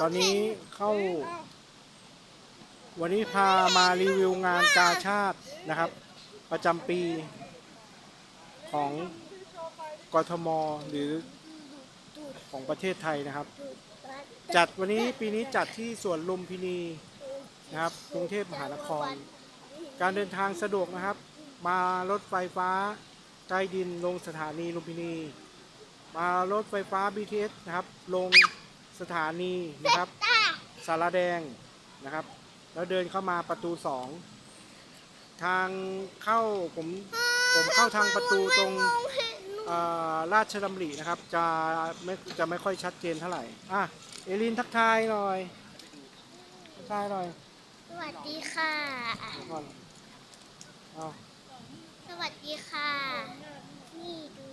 ตอนนี้เข้า วันนี้พามารีวิวงานกาชาตินะครับ ประจำปีของกทมหรือของประเทศไทยนะครับ จัดวันนี้ปีนี้จัดที่สวนลุมพินีนะครับ กรุงเทพมหานคร การเดินทางสะดวกนะครับ มารถไฟฟ้าใต้ดินลงสถานีลุมพินี มารถไฟฟ้า BTS นะครับ ลง สถานีนะครับตาสารแดงนะครับ แล้วเดินเข้ามาประตูสองทางเข้าผมผมเข้าทางประตูตรงมองเห็นหนูเอ่อราชดำรินะครับ จะไม่จะไม่ค่อยชัดเจนเท่าไหร่อะเอลินทักทายหน่อยทักทายหน่อยสวัสดีค่ะเดี๋ยวก่อนเอาสวัสดีค่ะ นี่ดูนี่หนู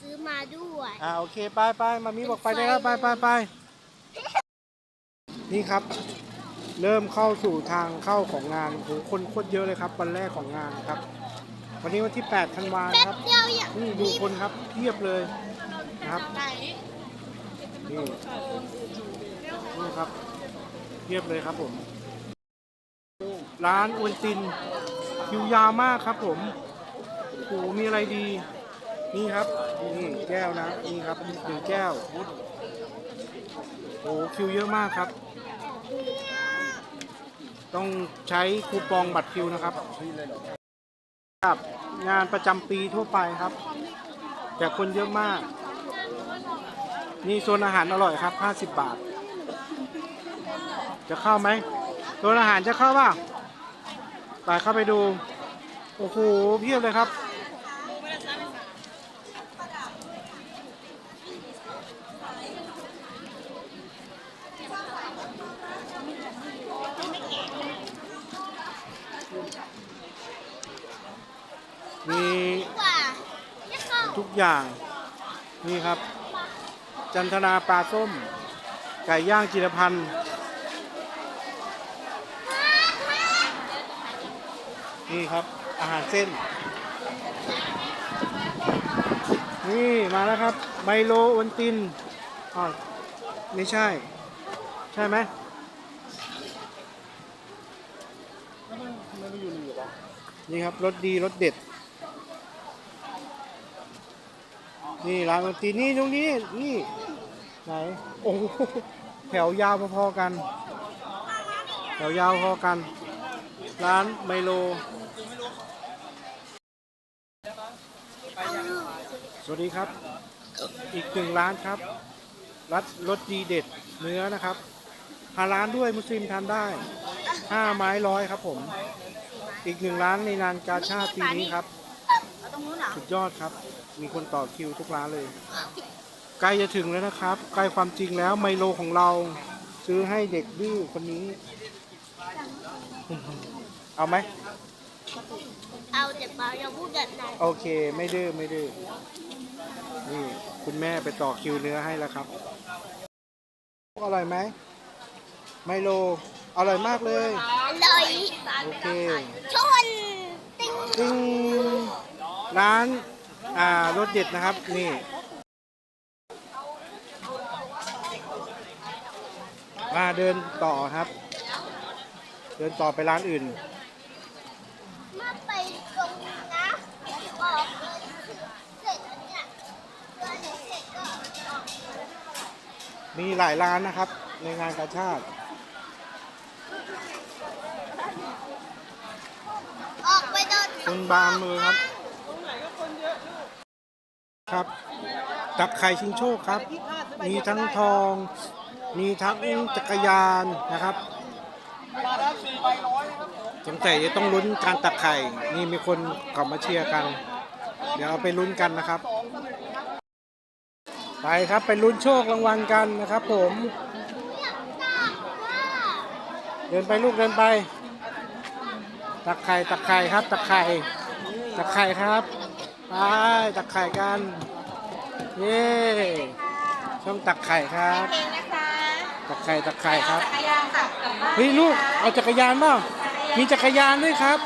ซื้อมาด้วย อ่าโอเคไปไปมามีบอกไปได้แล้วไปไปไปนี่ครับ เริ่มเข้าสู่ทางเข้าของงานโหคนโคตรเยอะเลยครับวันแรกของงานครับ วันนี้วันที่8ธันวาแป๊ครับบเดียวอย่างนี่ดูคนครับเพียบเลยนะครับไหนนี่นี่ครับเพียบเลยครับผม ร้านอวนตินคิวยาวมากครับผมโอ้โหมีอะไรดี นี่ครับ นี่แก้วนะนี่ครับหนึ่งแก้วโอ้โหคิวเยอะมากครับ ต้องใช้คูปองบัตรคิวนะครับครับงานประจำปีทั่วไปครับ แต่คนเยอะมาก นี่โซนอาหารอร่อยครับ 50 บาท จะเข้าไหมโซนอาหารจะเข้าป่ะไปเข้าไปดู โอ้โหเพียบเลยครับ มี กว่าจะเข้า ทุก อย่าง นี่ครับ จันทนาปลาส้ม ไก่ย่างจิรพันธ์นี่ครับ อาหารเส้น นี่มาแล้วครับ ไมโลโอนตินอ๋อไม่ใช่ ใช่ไหมนี่ครับรสดีรสเด็ด นี่ร้านดนตรีนี่ตรงนี้นี่ไหนโอ้โหแถวยาวพอๆกัน แถวยาวพอกัน ร้านไมโล สวัสดีครับ อีกหนึ่งร้านครับรัดรสดีเด็ดเนื้อนะครับหาร้านด้วยมุสลิมทานได้ห้าไม้ร้อยครับผม อีกหนึ่งร้านในงานกาชาติปีนี้ครับเอาตรงนู้นเหรอสุดยอดครับ มีคนต่อคิวทุกร้านเลย ใกล้จะถึงแล้วนะครับ ใกล้ความจริงแล้วไมโลของเรา ซื้อให้เด็กดื้อคนนี้ เอาไหม เอาแต่เปล่าอย่าพูดแบบนั้นโอเค ไม่ดื้อไม่ดื้อ นี่ คุณแม่ไปต่อคิวเนื้อให้แล้วครับ อร่อยไหม ไมโล อร่อยมากเลย อร่อยโอเคชนติ้งติ้งร้าน อ่ารสเด็ดนะครับนี่มาเดินต่อครับ เดินต่อไปร้านอื่นมาไปตรงนี้นะออกเลยเสร็จแล้วเนี่ยเดินเสร็จก็ออกมีหลายร้านนะครับ ในงานกาชาติออกไปเดินคนบานมือครับ ครับตักไข่ชิงโชคครับ มีทั้งทอง มีทั้งจักรยานนะครับสงสัยจะต้องลุ้นการตักไข่ นี่มีคนกลับมาเชียร์กัน เดี๋ยวเราไปลุ้นกันนะครับ ไปครับไปลุ้นโชครางวัลกันนะครับ ผม เดินไปลูกเดินไป ตักไข่ตักไข่ครับ ตักไข่ตักไข่ครับ ไปตักไข่กันเย้ช่องตักไข่ครับเองนะคะตักไข่ตักไข่ครับจักรยานค่ะกลับบ้านเฮ้ยลูกเอาจักรยานเปล่ามีจักรยานด้วยครับ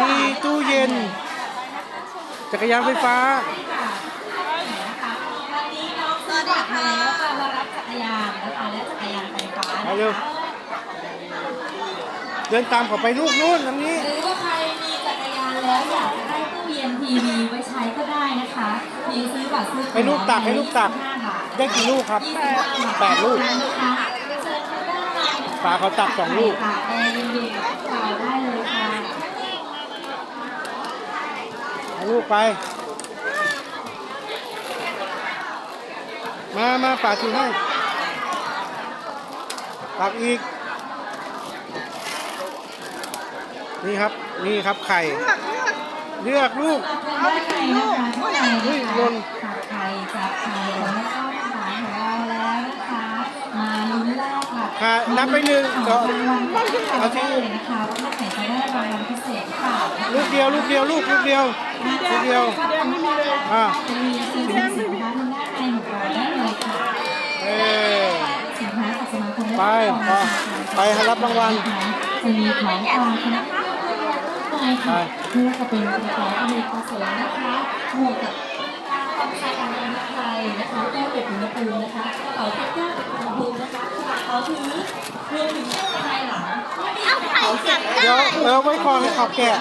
มีตู้เย็น จักรยานไฟฟ้าสวัสดีค่ะและจักรยานไฟฟ้าไปนะเร็วคะเดินตามเขาไปลูกนู่นตรงนี้ หรือว่าใครมีจักรยานแล้วอยากจะ ได้ตู้เย็นทีวีไว้ใช้ก็ได้นะคะเพียงซื้อบัตรซื้อให้ลูกตักให้ลูกตัก 25บาท ได้กี่ลูกครับ25แปดลูกนะคะเชิญทางด้านในนะคะปลาเขาตักสองลูก ค่ะแอร์เย็นๆกับเราได้เลยค่ะ เอาลูกไป มามาป่าถือให้ตักอีก นี่ครับ นี่ครับไข่ เลือกลูก ด้านในนะคะด้านในเฮ้ยนะหล่คะนตักไข่จับไข่ของแม่ต้อมขายของเราแล้วนะคะ มาลุ้นแรกค่ะค่ะนับไปหนึ่งขก็องรางวัลเอาที่เลยนะคะว่าถ้าใครจะได้รางวัลพิเศษค่ะลูกเดียวลูกเดียวลูกลูกเดียวลูกเดียวอ่าจะมีสินค้าสินค้าทางด้านในของเราได้เลยค่ะเออสินค้าจากสมาคมไปไปไปรับรางวัลจะมีของกลางคณะไป ค่ะเพื่อจะเป็นกระเป๋าอเมริกาโสนะคะหมวกกับกองชายการบินไทยนะคะแก้วเป็ดอุณหภูมินะคะกระเป๋าแก้วเป็ดอุณหภูมินะคะกระเป๋าถือรวมถึงเครื่องภายหลังเอาไข่กลับเดี๋ยวได้เออไว้คอให้เขาแกะ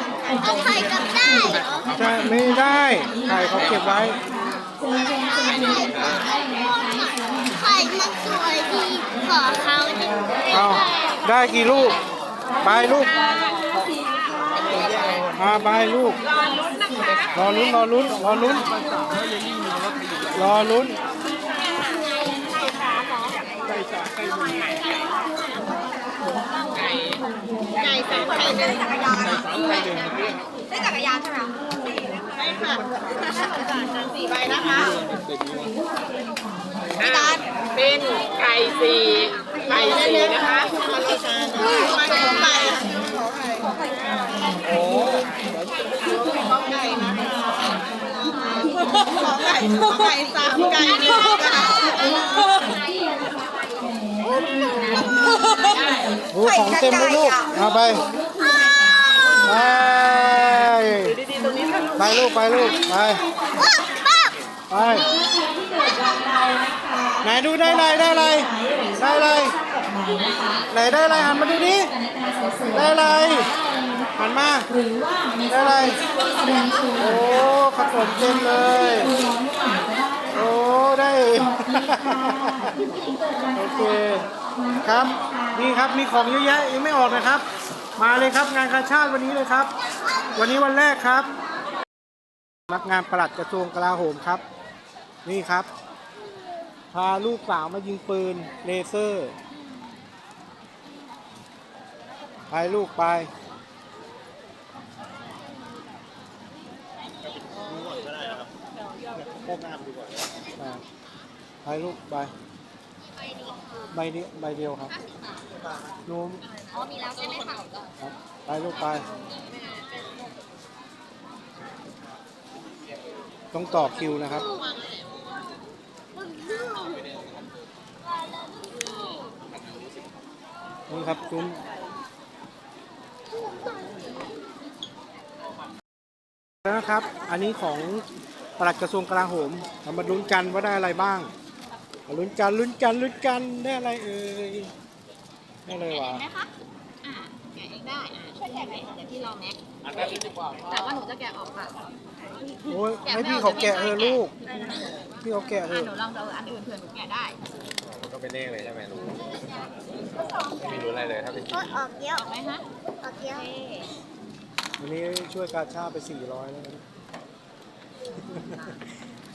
เอาไข่กลับได้เหรอใช่ไม่ได้ไข่เขาเก็บไว้เชิญเชิญเชิญเชิญได้เลยนะคะไข่มันสวยดีขอเขาดิเอาได้กี่ลูกไปลูก มาไปลูก รอลุ้นรอลุ้นรอลุ้นรอลุ้นไก่สองไข่ได้จักรยานได้จักรยานใช่ไหมใช่ค่ะสี่ใบนะคะพี่ตาลเป็นไก่สี่ไก่สี่นะคะมาสองใบ โอ้สองไก่นะสองไก่สองไก่สามไก่หนึ่งนะคะโอ้ของเต็มเลยลูก เอาไป ไป ไปลูก ไปลูก ไป ไป ไหนดูได้ไรได้ไรได้ อะไรไหนได้อะไรหันมาดูดิได้อะไรหันมาหรือว่าได้อะไรแสดงตัวโอ้ขนมเต็มเลยโอ้ได้โอเคครับนี่ครับมีของเยอะแยะยังไม่ออกนะครับ มาเลยครับงานกาชาติวันนี้เลยครับ วันนี้วันแรกครับสำนักงานปลัดกระทรวงกลาโหมครับ นี่ครับ พาลูกสาวมายิงปืนเลเซอร์ ไปลูกไปอ่าไปลูกไปใบนี้ใบเดียวครับนูมอ๋อมีแล้วใช่ไหมคะครับไปลูกไป ต้องต่อคิวนะครับนี่ครับซุ้มแล้ว นะครับ อันนี้ของปลัดกระทรวงกลาโหมเรามาลุ้นกันว่าได้อะไรบ้างมาลุ้นกันลุ้นกันลุ้นกันได้อะไรเอ่ยได้อะไรวะไหมคะอ่าแกะเองได้อ่าช่วยแกะไหมเดี๋ยวพี่รอแม็กแต่ว่าหนูจะแกะออกค่ะโอ้ยให้พี่เขาแกะเถอะลูก พี่เขาแกะเถอ่าอะหนูลองดูอันอื่นเผื่อหนูแกะได้ก็เป็นเลขเลยใช่ไหมรู้ไม่มีรู้อะไรเลยถ้าเป็นก็ออกเยอะออกไหมฮะออกเยอะ วันนี้ช่วยกาชาติไปสี่ร้อยแล้วนะ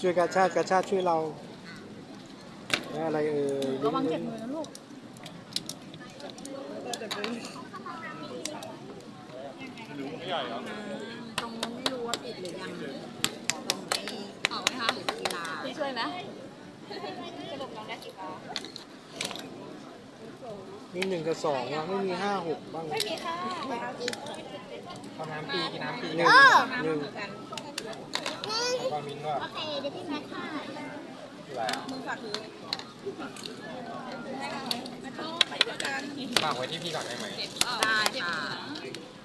ช่วยกาชาติกาชาติช่วยเราได้อะไรเอ่ยระวังเจ็บมือนะลูกตรงนู้นไม่รู้ว่าปิดหรือยังตรงไอ้ออกไหมคะกีฬาพี่ช่วยไหมสรุปเราได้กี่บาท มีหนึ่งกับสองวะไม่มีห้าหกบ้างไม่มีค่ะข้าวน้ำปีกินน้ำปีหนึ่งหนึ่งก็มิ้นว่าโอเคเดี๋ยวพี่แม็กค่ะอะไรอะฝากไว้ที่พี่ก่อนได้ไหมได้ค่ะ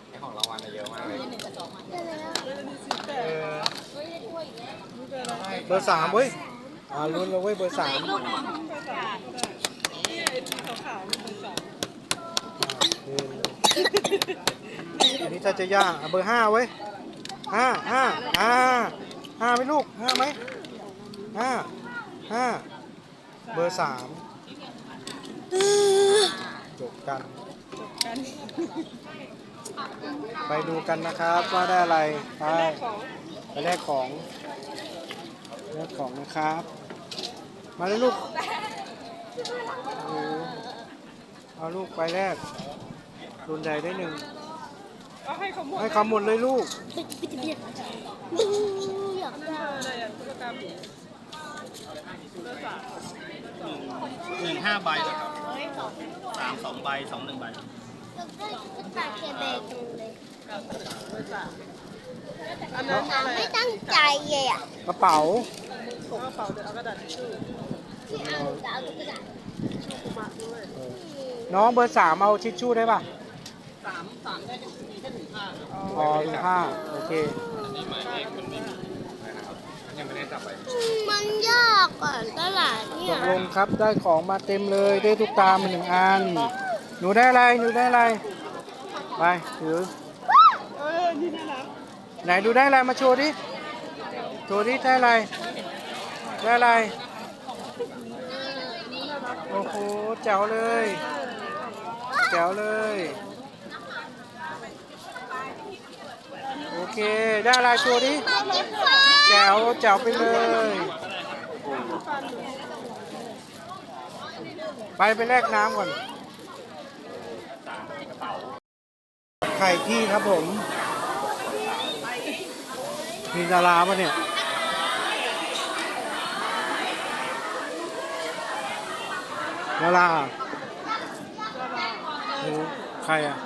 ในของรางวัลเยอะมากเลยเออเบอร์สามเว้ยอ่าลุ้นเราเว้ยเบอร์สามลูกหนึ่งสีขาวๆนี่เบอร์สองอันนี้ถ้าจะย่างเอาเบอร์ห้าไว้ห้าห้าห้าห้าไหมลูกห้าไหมห้าห้าเบอร์สามจบกันกันไปดูกันนะครับว่าได้อะไรไปไปแลกของแลกของนะครับ มาเลยลูก เอาลูกไปแลกรุนใดได้หนึ่งเอาให้เขาหมดให้เขาหมดเลยลูกอยากได้อะไรอะตุ๊กตาหมีเบอร์สามหนึ่งห้าใบนะครับสามสองใบสองหนึ่งใบอยากได้ตุ๊กตาเคเบกจังเลยเบอร์สามอันนั้นอะไรไม่อะตั้งใจเลยอะกระเป๋าของกระเป๋าเดี๋ยวเอากระดาษทิชชู่ที่เอาจะเอาตุ๊กตาคุมะด้วย น้องเบอร์สามเอาทิชชู่ได้ป่ะสามสามได้มีแค่ถึงห้าครับอ๋อถึงห้าโอเคอันนี้หมายเลขมันไม่มีนะครับยังไม่ได้จับไปมันยากก่อนตลาดเนี่ตยกลงครับได้ของมาเต็มเลยได้ทุกตามาหนึ่งอันหนูได้อะไรหนูได้อะไรไปถือเออนี่น่ารักไหนดูได้อะไรมาโชว์ดิโชว์ดิได้อะไรได้อะไรโอ้โหแจ๋วเลย แจ๋วเลย โอเค ได้อะไรโชว์ดิแจ๋วแจ๋วไปเลย ไปไปแลกน้ำก่อน ไข่พี่ครับผม มีดาราปะเนี่ยดารา โอ้ใครอะ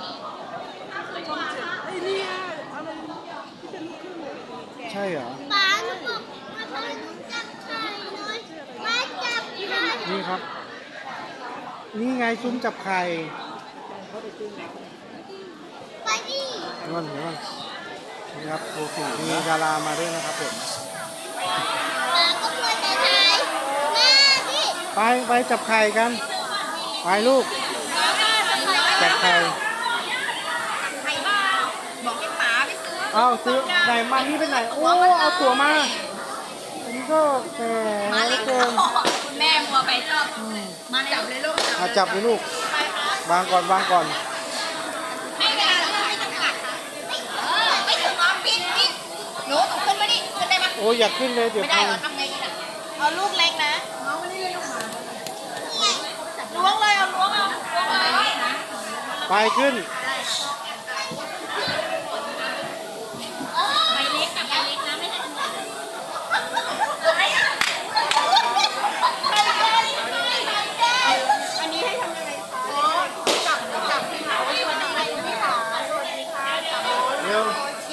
ไอ้เนี่ยอะไรที่เป็นลูกครึ่งเลยใช่เหรอป้าหนูบอกมาทำจับไข่หน่อยมาจับไข่นี่ครับ นี่ไงซุ้มจับไข่ไปดิเดี๋ยวก่อนเดี๋ยวก่อนนี่ครับโอเคมีดารามาด้วยนะครับผมป้าก็ควรจะทายแม่ดิ ไปไปจับไข่กัน ไปลูก จับไข่เอาซื้อไหนมานี่ไปไหน โอ้เอาตั๋วมาอันนี้ก็แหมเกินคุณแม่มัวไปชอบมาจับเลยลูกจับอาจับเลยลูกวางก่อนวางก่อนไม่ได้ไม่ต้องกัดเออไม่ถึงน้องปิดปิดหนูต้องขึ้นมาดิขึ้นได้ปะโอ้ยอยากขึ้นเลยเดี๋ยวไม่ได้พังเหรอ ชนอะไรไม่ขาชนไหมคะเร็ว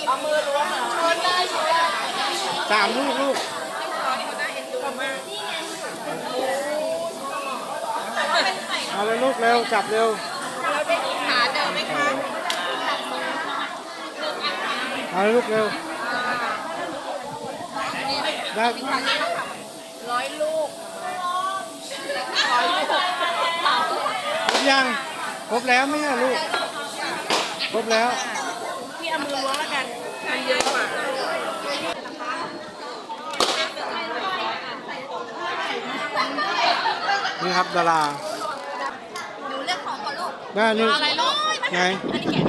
เอามือล้นได้ชนได้สามลูกลูก เอาเลยลูกเร็ว จับเร็ว แล้วได้ขาเดิมไหมคะ เอาเลยลูกเร็วได้ร้อยลูกครบยังครบแล้วไหมอะลูกครบแล้วพี่เอามือล้วงแล้วกันมันเยอะกว่านี่ครับดาราหนูเลือกของก่อนลูกได้นี่อะไรลูกไงอัน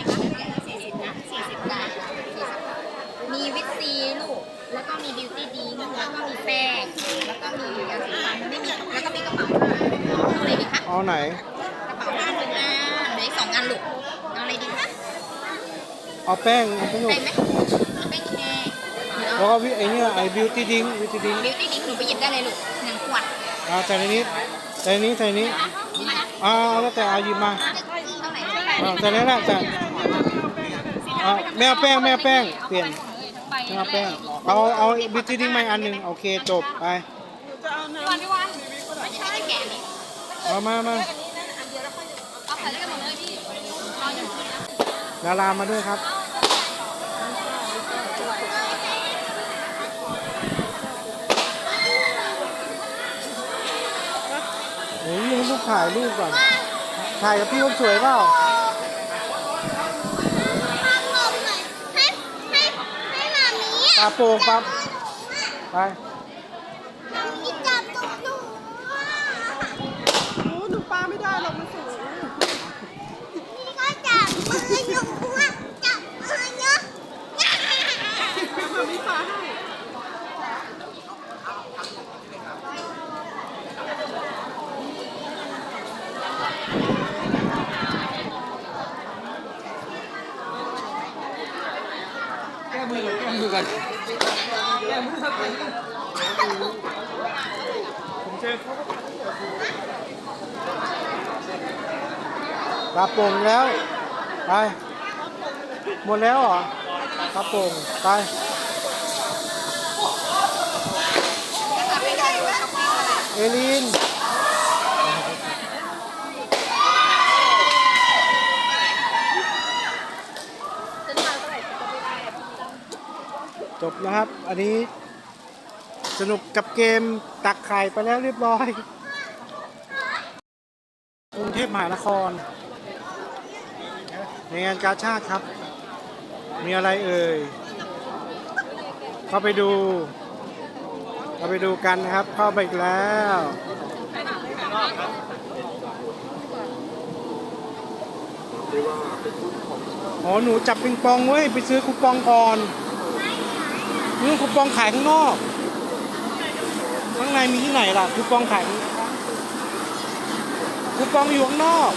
ก็มีแป้งแล้วก็มียาสีฟันไม่มีแล้วก็มีกระเป๋าเอาอะไรดีคะเอาไหน กระเป๋าผ้าหนึ่งอันเหลืออีกสองอันลูกเอาอะไรดีคะเอาแป้งเอาไปลูได้กไหมเอาแป้งแค่แล้วก็วิไอเนี่ยไอบิวตี้ดิ้งบิวตี้ดิ้งบิวตี้ดิงหนูไปหยิบได้เลยลูกหนึ่งขวดเอาใส่ในนี้ใส่ในนี้ใส่ในนี้นี่นะเอาเอาแล้วแต่เอาหยิบมาเท่าไหร่เท่าไหร่เอาใส่ในนั้นใส่เอาไม่เอาแป้งไม่เอาแป้งเปลี่ยน ทั้งใบไม่เอาแป้ง เอา เอาบิวตี้ดิ้งมาอันหนึ่งโอเคจบไปจะเอาน้วันไม่วันไม่ใช่แกะนี่เอามามาเอาใส่ได้กันหมดเลยพี่เอาอย่างนี้นะดารามาด้วยครับนเฮ้ยให้ลูกถ่ายรูปก่อน ถ่ายกับพี่คนสวยเปล่า ภาพลมหน่อยให้ให้ให้มามี ปลาโป่งปลาไปมามีจับตัวหนูอะโอ้หนูปลาไม่ได้หรอกมันสูงพี่ก็จับมือหนูอะจับมือเนาะมันมีปลาให้ ก่อนปลาโปรงแล้ว ไป หมดแล้วเหรอกระโปรงไปเอลิน นะครับ อันนี้สนุกกับเกมตักไข่ไปแล้วเรียบร้อยกรุงเทพมหานคร ในงานกาชาติครับ มีอะไรเอ่ย เข้าไปดู เข้าไปดูกันนะครับ เข้าไปอีกแล้วอ๋อหนูจับปิงปองเว้ย ไปซื้อคูปองก่อน นี่คูปองขายข้างนอก ข้างในมีที่ไหนล่ะคูปองขายคูปองอยู่ข้างนอก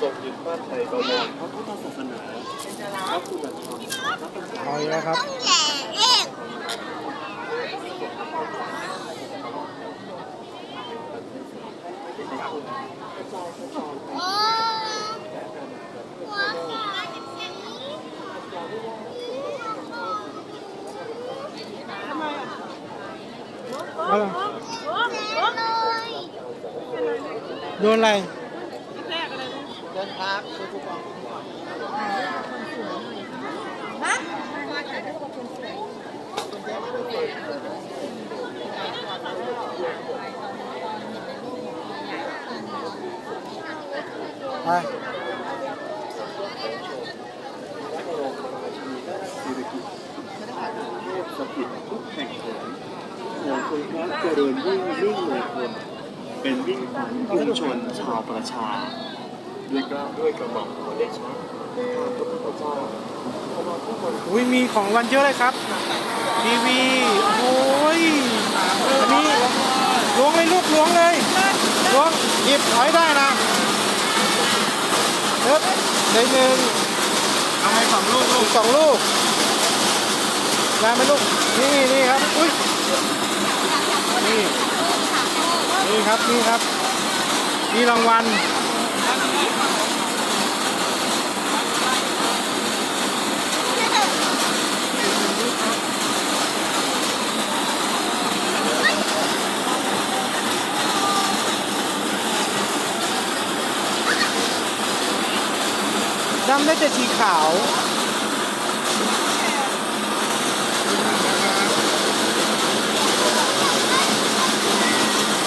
ทรงยึดมั่นในบวรพระพุทธศาสนาพระคุณธรรมพระประสงค์ เอาอีกแล้วครับ แหล่เอง โอ้หัวขาดอย่างนี้ ทำไมอะ เอาล่ะ เลย โดนอะไรแทรกอะไรลูกไปพระบรมราชินีนาถสิริกิติ์เทพสถิตทุกแห่งหนขอทรงพระเจริญยิ่งยิ่งเลยคน เป็นยิ่งขวัญปวงชนชาวประชา ด้วยเกล้าด้วยกระหม่อมขอเดชะข้าพระพุทธเจ้าขอมาผู้บริอุ้ยมีของรางวันเยอะเลยครับทีวีโอ้ยอันนี้ล้วงเลยลูกล้วงเลยล้วงหยิบเอาให้ได้นะเอ๊บได้หนึ่งเอาให้สองลูกลูอีกกสองลูกได้ไหมลูกนี่นี่ครับอุ้ยนี่ นี่ครับนี่ครับมีรางวัลดำได้แต่สีขาว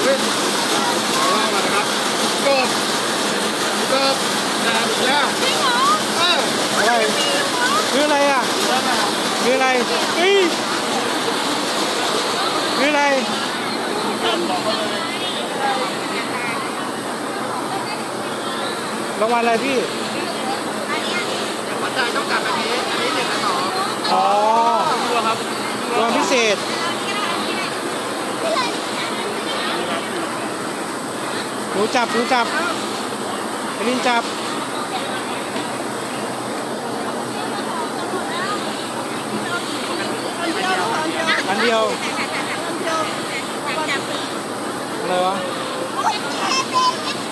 เฮ้ยขอเล่ามานะครับกบกบดาบแล้วเอออะไรคืออะไรอะคืออะไรเฮ้ยคืออะไรรางวัลอะไรพี่วัดใจต้องกลับแบบนี้อันนี้หนึ่งกับสองอ๋อตัวครับรางวัลพิเศษ นูจับหนูจับไอลินจับอันเดียวอะไรวะ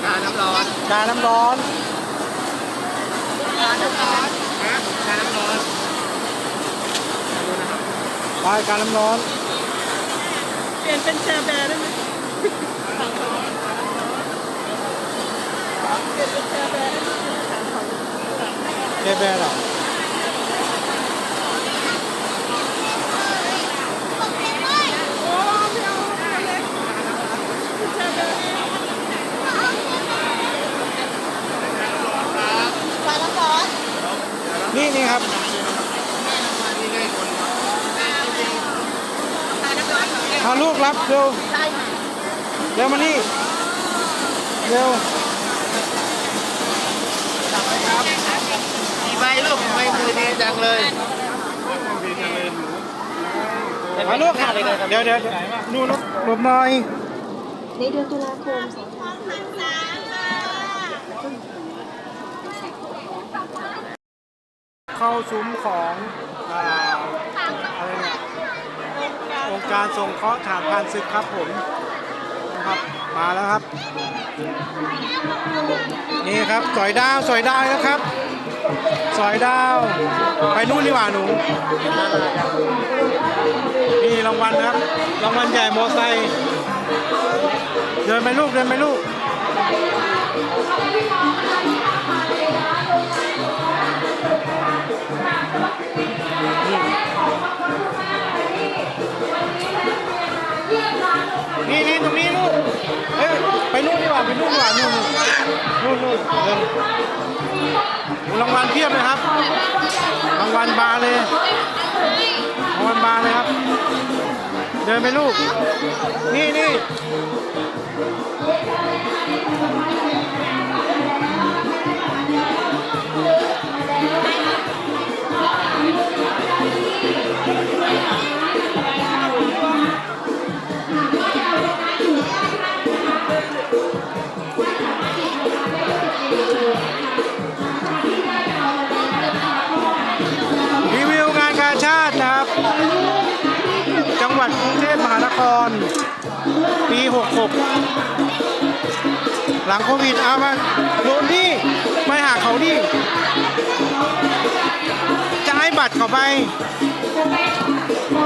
การน้ำร้อนกาน้ำร้อนการน้ำร้อนนะการน้ำร้อนไปการน้ำร้อน เปลี่ยนเป็นแชร์แบร์ได้ไหมเปลี่ยนเป็น แชร์แบร์ได้ไหมเอแบร์เหรอปลาละครนี่นี่ครับพาลูกรับเร็วเร็วมานี่เร็ว กี่ใบลูกทำไมมือดีจังเลยมาลูกค่ะเดี๋ยวเดี๋ยวนู่นลบหน่อย ในเดือนตุลาคมเข้าซุ้มของอะไรเนี่ยองค์การสงเคราะห์ฐานพรานศึกครับผมนะครับ มาแล้วครับ นี่ครับสอยดาวสอยดาวแล้วครับสอยดาว ไปนู่นดีกว่าหนู นี่รางวัลครับ รางวัลใหญ่มอไซค์เดินไปลูกเดินไปลูก นี่นี่ตรงนี้ลูกเอ้ยไปนู่นดีกว่าไปนู่นดีกว่านู่นนู่นนู่นเดินรางวัลเพียบเลยครับ รางวัลบาเลยรางวัลบาเลยครับ เดินไปลูก นี่นี่ คร ปี 66 หลังโควิดเอามาโดนนี่ไปหาเขาดิจะให้บัตรเขาไปเอา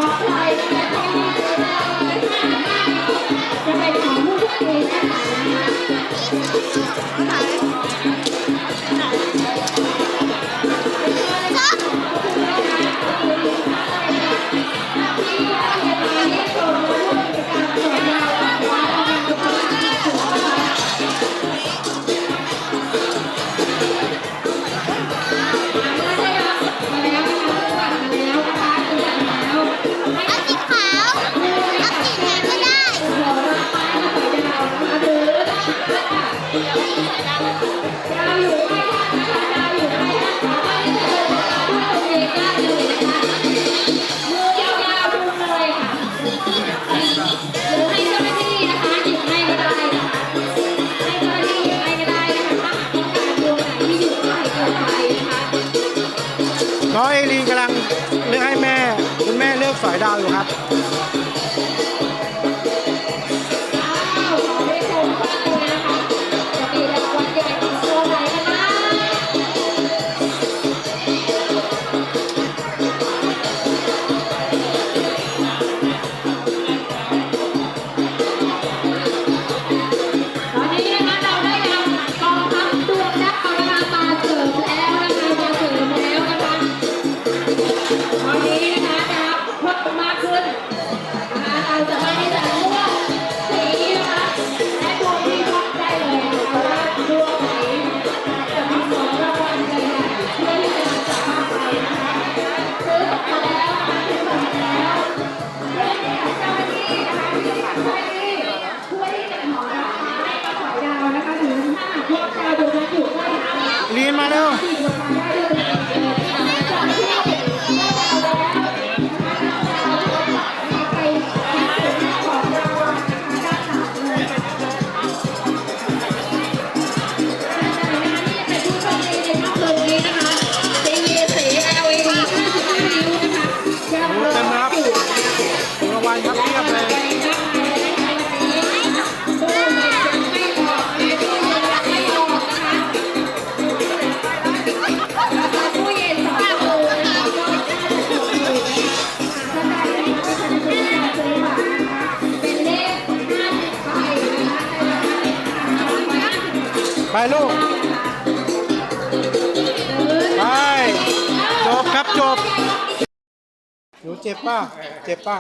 ป่ะ เจ็บป่ะ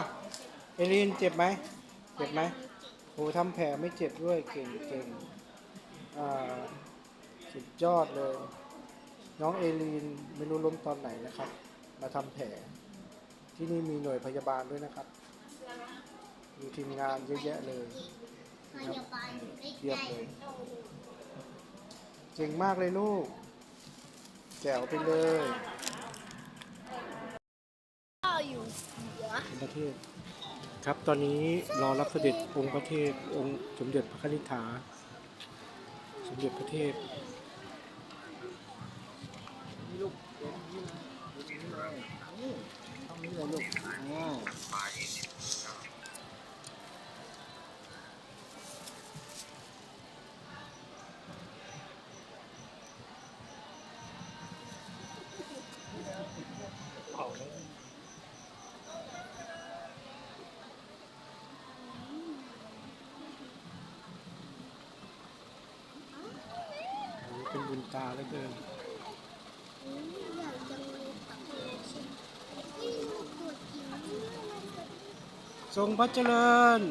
เอลินเจ็บไหม เจ็บไหมโอ้ทำแผลไม่เจ็บด้วยเก่งเก่งอ่าสุดยอดเลย น้องเอลีนไม่รู้ล้มตอนไหนนะครับ มาทำแผล ที่นี่มีหน่วยพยาบาลด้วยนะครับ มีทีมงานเยอะแยะเลยพยาบาลเทียบเลยเก่งมากเลยลูกแจ๋วไปเลย ศ ครับตอนนี้รอรับเสด็จองค์ประเทศองค์สมเด็จพระนิธิฐาสมเด็จพระเทพโอ้โหเป็นบุญตาเหลือเกิน อยากจะมีปักเลยใช่ไหมนี่ลูกตัวจริงนี่มันจะ ทรงพระเจริญ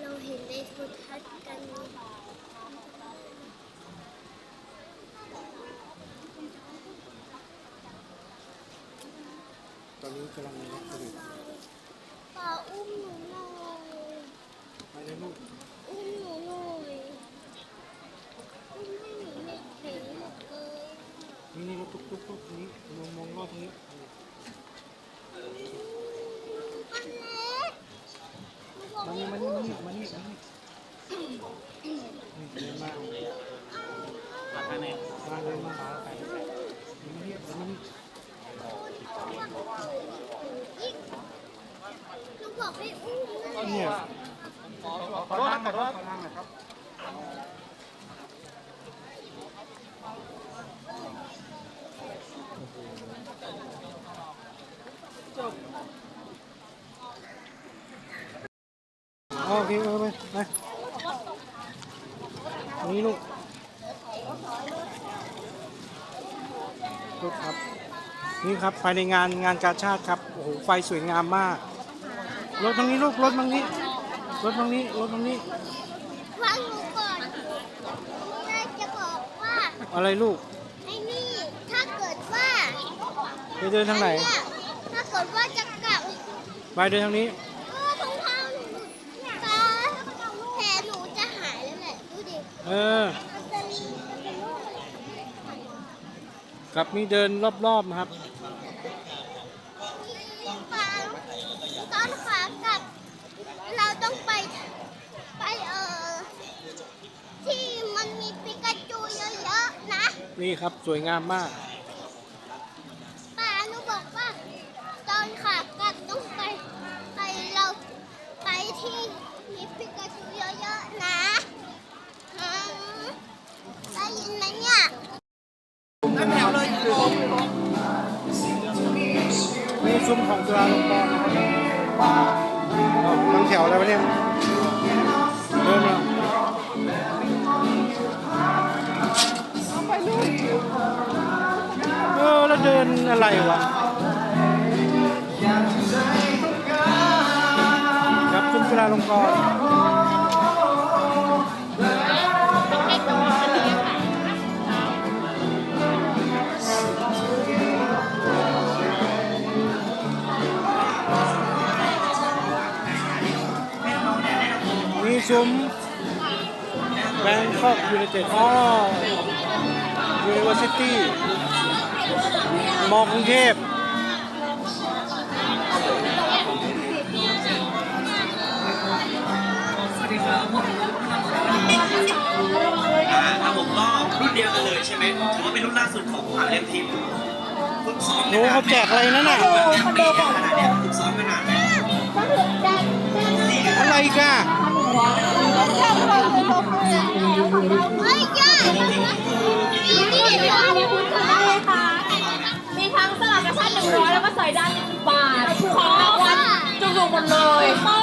เราเห็นในโทรทัศน์กัน ตอนนี้กำลังรับเสด็จ ป่าอุ้มหนูหน่อย ไปเลยลูก อุ้มหนูหน่อยอุ้มให้หนูไม่เห็นหมดเลย นี่นี่รถตุ๊กตุ๊กตุ๊กนี้มองมองรอบนี้ อันเล็กหนูบอก มา ให้ นี่มา อุ้ นี่ ม มานี่มานี่นี่เดินมามาเลยมามานี่มานี่ หนูบอกให้อุ้มนะ เนี่ย ขอโทษนะขอโทษขอโทษครับโอเคเออไปไปนี่ลูกลูกครับ นี่ครับภายในงานงานกาชาติครับ โอ้โห ไฟสวยงามมาก รถตรงนี้ลูก รถตรงนี้ รถตรงนี้รถตรงนี้ฟังหนูก่อนแม่จะบอกว่าอะไรลูกไอ้นี่ถ้าเกิดว่าไปเดินทางไหน อัเยถ้าเกิดว่าจะกลับไปเดินทางนี้ เออทางเท้าหนูตาแผลหนูจะหายแล้วแหละดูดิเออมันจะมีมันเป็นโรคอะไรครับนี่เดินรอบๆนะครับ ปาตอนขากลับ เราต้องไป ไปเออที่มันมีปิกาจูเยอะๆ นี่ครับสวยงามมาก ซุ้มแบงคอกยูไนเต็ดอ๋อยูนิเวอร์ซิตี้มอกรุงเทพอ่าครับผมก็รุ่นเดียวกันเลยใช่ไหมถือว่าเป็นรุ่นล่าสุดของมหาวิทยาลัยทีมฝึกซ้อมโน้เขาแจกอะไรนั่นน่ะปีขนาดเนี้ยฝึกซ้อมขนาดไหนอะไรอีกัน เฮ้ยย่านี่เดี๋ยวเอาไปพูดกันเลยค่ะมีทั้งสลับกระชันหนึ่งร้อยแล้วก็ใส่ด้านบาท ของรางวัลจุกๆหมดเลย โอ้